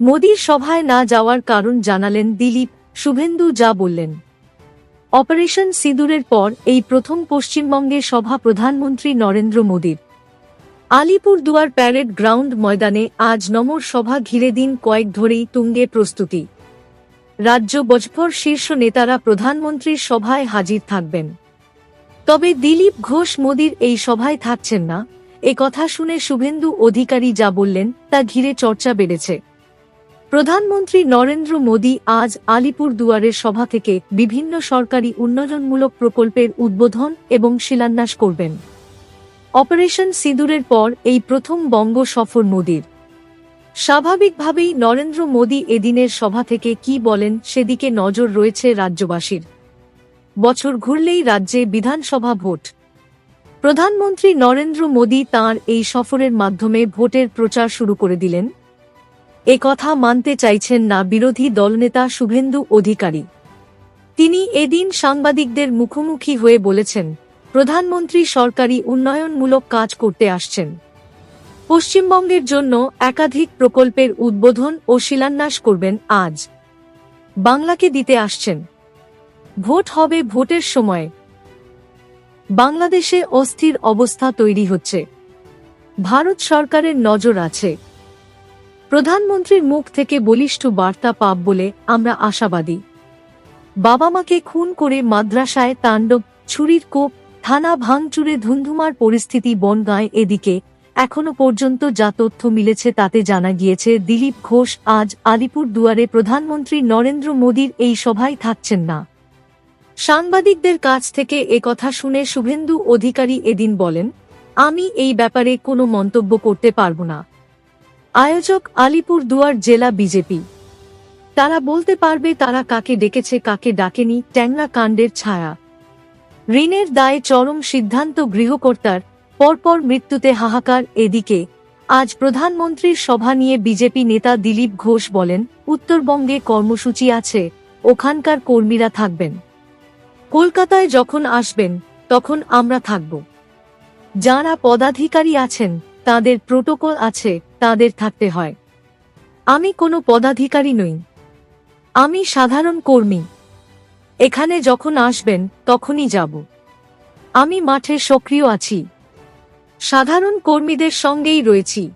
মোদির সভায় না যাওয়ার কারণ জানালেন দিলীপ, শুভেন্দু যা বললেন। অপারেশন সিঁদুরের পর এই প্রথম পশ্চিমবঙ্গে সভা প্রধানমন্ত্রী নরেন্দ্র মোদীর। আলিপুরদুয়ার প্যারেড গ্রাউন্ড ময়দানে আজ নমর সভা ঘিরে দিন কয়েক ধরেই তুঙ্গে প্রস্তুতি। রাজ্য বজফর শীর্ষ নেতারা প্রধানমন্ত্রীর সভায় হাজির থাকবেন। তবে দিলীপ ঘোষ মোদীর এই সভায় থাকছেন না। এ কথা শুনে শুভেন্দু অধিকারী যা বললেন, তা ঘিরে চর্চা বেড়েছে। প্রধানমন্ত্রী নরেন্দ্র মোদী আজ আলিপুর দুয়ারের সভা থেকে বিভিন্ন সরকারি উন্নয়নমূলক প্রকল্পের উদ্বোধন এবং শিলান্যাস করবেন। অপারেশন সিঁদুরের পর এই প্রথম বঙ্গ সফর মোদীর। স্বাভাবিকভাবেই নরেন্দ্র মোদী এদিনের সভা থেকে কি বলেন সেদিকে নজর রয়েছে রাজ্যবাসীর। বছর ঘুরলেই রাজ্যে বিধানসভা ভোট। প্রধানমন্ত্রী নরেন্দ্র মোদী তাঁর এই সফরের মাধ্যমে ভোটের প্রচার শুরু করে দিলেন। এ কথা মানতে চাইছেন না বিরোধী দলনেতা শুভেন্দু অধিকারী। তিনি এদিন সাংবাদিকদের মুখোমুখি হয়ে বলেছেন, প্রধানমন্ত্রী সরকারি উন্নয়নমূলক কাজ করতে আসছেন। পশ্চিমবঙ্গের জন্য একাধিক প্রকল্পের উদ্বোধন ও শিলান্যাস করবেন আজ। বাংলাকে দিতে আসছেন। ভোট হবে ভোটের সময়। বাংলাদেশে অস্থির অবস্থা তৈরি হচ্ছে। ভারত সরকারের নজর আছে। প্রধানমন্ত্রীর মুখ থেকে বলিষ্ঠ বার্তা পাব বলে আমরা আশাবাদী। বাবা মাকে খুন করে মাদ্রাসায় তাণ্ডব, ছুরির কোপ, থানা ভাঙচুরে ধুন্ধুমার পরিস্থিতি বনগাঁয় এদিকে। এখনও পর্যন্ত যা তথ্য মিলেছে তাতে জানা গিয়েছে, দিলীপ ঘোষ আজ আলিপুর দুয়ারে প্রধানমন্ত্রী নরেন্দ্র মোদীর এই সভায় থাকছেন না। সাংবাদিকদের কাছ থেকে কথা শুনে শুভেন্দু অধিকারী এদিন বলেন, আমি এই ব্যাপারে কোনো মন্তব্য করতে পারব না। আয়োজক আলিপুর দুয়ার জেলা বিজেপি। তারা বলতে পারবে তারা কাকে ডেকেছে, কাকে ডাকেনি, ট্যাংরা কাণ্ডের ছায়া। ঋণের দায়ে চরম সিদ্ধান্ত গৃহকর্তার, পরপর মৃত্যুতে হাহাকার এদিকে। আজ প্রধানমন্ত্রীর সভা নিয়ে বিজেপি নেতা দিলীপ ঘোষ বলেন, উত্তরবঙ্গে কর্মসূচি আছে, ওখানকার কর্মীরা থাকবেন। কলকাতায় যখন আসবেন, তখন আমরা থাকব। যারা পদাধিকারী আছেন, তাদের প্রোটোকল আছে তাদের থাকতে হয়। আমি কোনো পদাধিকারী নই। আমি সাধারণ কর্মী। এখানে যখন আসবেন, তখনই যাব। আমি মাঠে সক্রিয় আছি। সাধারণ কর্মীদের সঙ্গেই রয়েছি।